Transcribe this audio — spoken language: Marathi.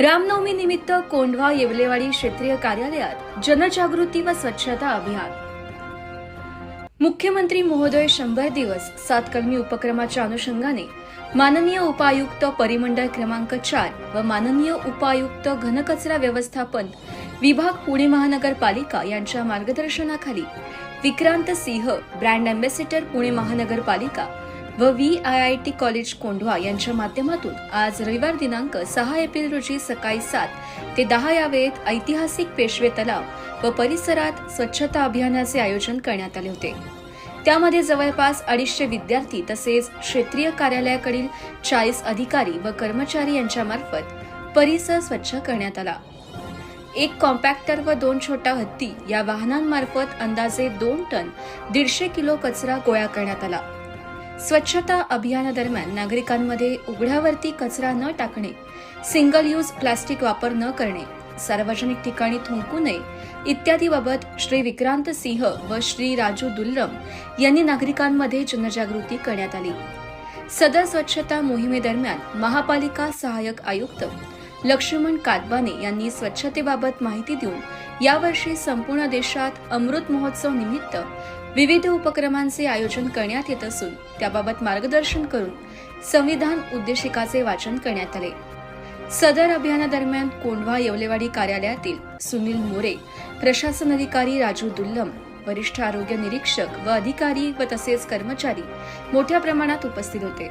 रामनवमी निमित्त कोंढवा येवलेवाडी क्षेत्रीय कार्यालयात जनजागृती व स्वच्छता अभियान. मुख्यमंत्री महोदय शंभर दिवस सात कलमी उपक्रमाच्या अनुषंगाने माननीय उपायुक्त परिमंडळ क्रमांक चार व माननीय उपायुक्त घनकचरा व्यवस्थापन विभाग पुणे महानगरपालिका यांच्या मार्गदर्शनाखाली विक्रांत सिंह ब्रँड अँबॅसिडर पुणे महानगरपालिका व V I I T college Kondhwa यांच्या माध्यमातून आज रविवार दिनांक सहा एप्रिल रोजी सकाळी सात ते दहा या वेळेत ऐतिहासिक पेशवे तलाव व परिसरात स्वच्छता अभियानाचे आयोजन करण्यात आले होते. त्यामध्ये जवळपास अडीचशे विद्यार्थी तसेच क्षेत्रीय कार्यालयाकडील चाळीस अधिकारी व कर्मचारी यांच्यामार्फत परिसर स्वच्छ करण्यात आला. एक कॉम्पॅक्टर व दोन छोटा हत्ती या वाहनांमार्फत अंदाजे दोन टन दीडशे किलो कचरा गोळा करण्यात आला. स्वच्छता अभियानादरम्यान नागरिकांमध्ये उघड्यावरती कचरा न टाकणे सिंगल यूज प्लास्टिक वापर न करणे सार्वजनिक ठिकाणी थुंकू नये इत्यादीबाबत श्री विक्रांत सिंह व श्री राजू दुल्लम यांनी नागरिकांमध्ये जनजागृती करण्यात आली. सदर स्वच्छता मोहिमेदरम्यान महापालिका सहाय्यक आयुक्त लक्ष्मण कातबाने यांनी स्वच्छतेबाबत माहिती देऊन यावर्षी संपूर्ण देशात अमृत महोत्सव निमित्त विविध उपक्रमांचे आयोजन करण्यात येत असून त्याबाबत मार्गदर्शन करून संविधान उद्देशिकाचे वाचन करण्यात आले. सदर अभियानादरम्यान कोंढवा येवलेवाडी कार्यालयातील सुनील मोरे प्रशासन अधिकारी राजू दुल्लम वरिष्ठ आरोग्य निरीक्षक व अधिकारी व तसेच कर्मचारी मोठ्या प्रमाणात उपस्थित होते.